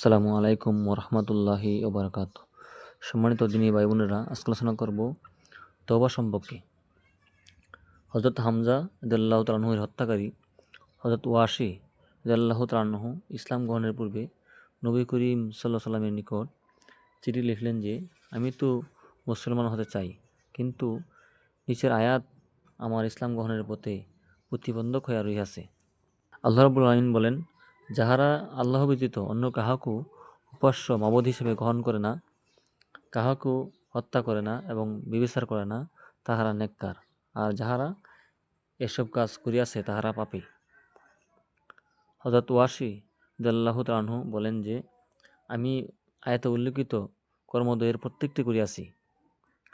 আসসালামু আলাইকুম ওরহমতুল্লাহি ওবরাকাত। সম্মানিত দিনী ভাই বোনেরা, আজকে আলোচনা করব তওবা সম্পর্কে। হজরত হামজা দেল্লাহ তালাহুর হত্যাকারী হজরত ওয়াসি দেল্লাহ তালাহু ইসলাম গ্রহণের পূর্বে নবী করিম সাল্লাহ সাল্লামের নিকট চিঠি লিখলেন যে, আমি তো মুসলমান হতে চাই, কিন্তু নিচের আয়াত আমার ইসলাম গ্রহণের পথে প্রতিবন্ধক হইয়া রহিয়াছে। আল্লাহ রাবুল আলমিন বলেন যাহারা আল্লাহ ব্যতীত অন্য কাহাকু উপাস্য মাবদ হিসেবে গ্রহণ করে না কাহাকু হত্যা করে না এবং বিবেচার করে না, তাহারা নেককার। আর যাহারা এসব কাজ করিয়াছে, তাহারা পাপী। হজরত ওয়াসি দাল্লাহ তালাহু বলেন যে, আমি আয়তে উল্লিখিত কর্মদয়ের প্রত্যেকটি করিয়াছি।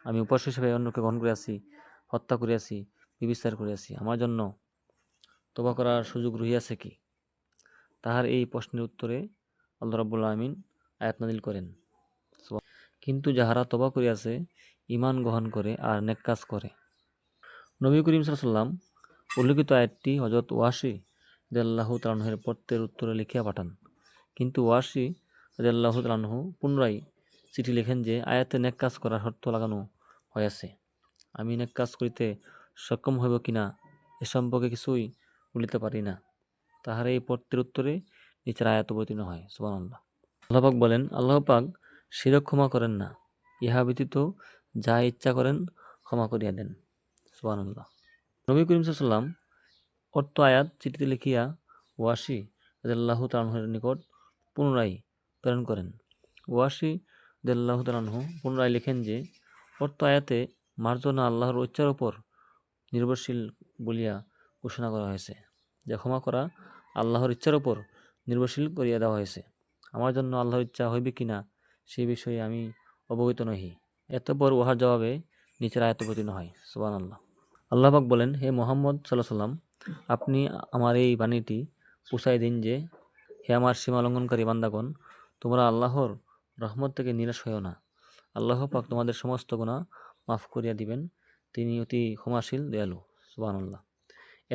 আমি উপাস্য হিসেবে অন্যকে গ্রহণ করিয়াছি, হত্যা করিয়াছি, বিবিচার করিয়াছি। আমার জন্য তবা করার সুযোগ রহিয়াছে কি? তাহার এই প্রশ্নের উত্তরে আল্লাহ রাব্বুল আলমিন আয়াত নাজিল করেন। কিন্তু যাহারা তবা করিয়াছে ইমান গ্রহণ করে আর নেক কাজ করে। নবী করিম সাল্লাম উল্লিখিত আয়াতটি হজরত ওয়াসি দেল্লাহ তালাহের পত্রের উত্তরে লিখিয়া পাঠান। কিন্তু ওয়াসি দেল্লাহ তালাহ পুনরায় চিঠি লেখেন যে, আয়াতে নেক কাজ করার শর্ত লাগানো হয়েছে আমি নেক কাজ করিতে সক্ষম হইব কিনা এ সম্পর্কে কিছুই বলিতে পারি না। তাহার এই পত্রের উত্তরে নিচের আয়াত অবতীর্ণ হয়। সুবান আল্লাহ বলেন, আল্লাহ পাক শিরক ক্ষমা করেন না। ইহা ব্যতীত যা ইচ্ছা করেন ক্ষমা করিয়া দেন। সুবান আল্লাহ নবী করিম সাল্লাম অর্থ আয়াত চিঠিতে লিখিয়া ওয়াসি রাজাল্লাহ তালাহের নিকট পুনরায় প্রেরণ করেন। ওয়াসি দেল্লাহ তালাহু পুনরায় লিখেন যে, অর্থ আয়াতে মার্জনা আল্লাহর ইচ্ছার উপর নির্ভরশীল বলিয়া ঘোষণা করা হয়েছে। যা ক্ষমা করা আল্লাহর ইচ্ছার উপর নির্ভরশীল করিয়া দেওয়া হয়েছে। আমার জন্য আল্লাহর ইচ্ছা হইবে কি না সেই বিষয়ে আমি অবগত নহি। এতপর উহার জবাবে নিচের আয়ত অবতীর্ণ হয়। সুবান আল্লাহ আল্লাহবাক বলেন, হে মোহাম্মদ সাল্লাহ সাল্লাম আপনি আমার এই বাণীটি পুষাই দিন যে, হে আমার সীমা লঙ্ঘনকারী বান্দাগণ, তোমরা আল্লাহর রহমত থেকে নিরাশ হয়েও না। আল্লাহ পাক তোমাদের সমস্ত গুণা মাফ করিয়া দিবেন। তিনি অতি ক্ষমাশীল, দয়ালু। আল্লাহ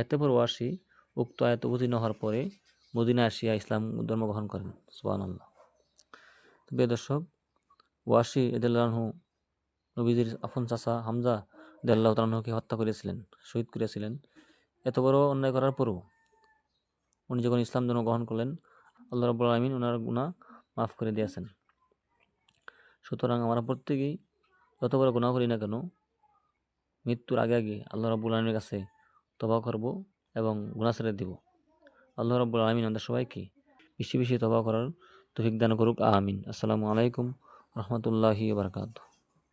এতপর ওয়াসি উক্ত আয়াত অবতীর্ণ হওয়ার পরে মদিনা আসিয়া ইসলাম ধর্ম গ্রহণ করেন। আল্লাহ প্রিয় দর্শক, ওয়াসি এদাল্লাহু নবীজির আফন চাষা হামজা দেল্লাহ তালাহুকে হত্যা করেছিলেন, শহীদ করেছিলেন। এত বড় অন্যায় করার পরও উনি যখন ইসলাম ধর্ম গ্রহণ করলেন, আল্লাহ রব্বুল আলমিন ওনার গুণা মাফ করে দিয়েছেন। সুতরাং আমরা প্রত্যেকেই যত বড় গুণা করি না কেন, মৃত্যুর আগে আগে আল্লাহ রব্বুল আলমীর কাছে তবা করব। এবং গুণা ছেড়ে দিব। আল্লাহ রব্বুল আলমিন আমাদের সবাইকে বেশি বেশি তবা করার তফিক দান করুক। আমিন। আসসালামু আলাইকুম রহমতুল্লাহি বারকাত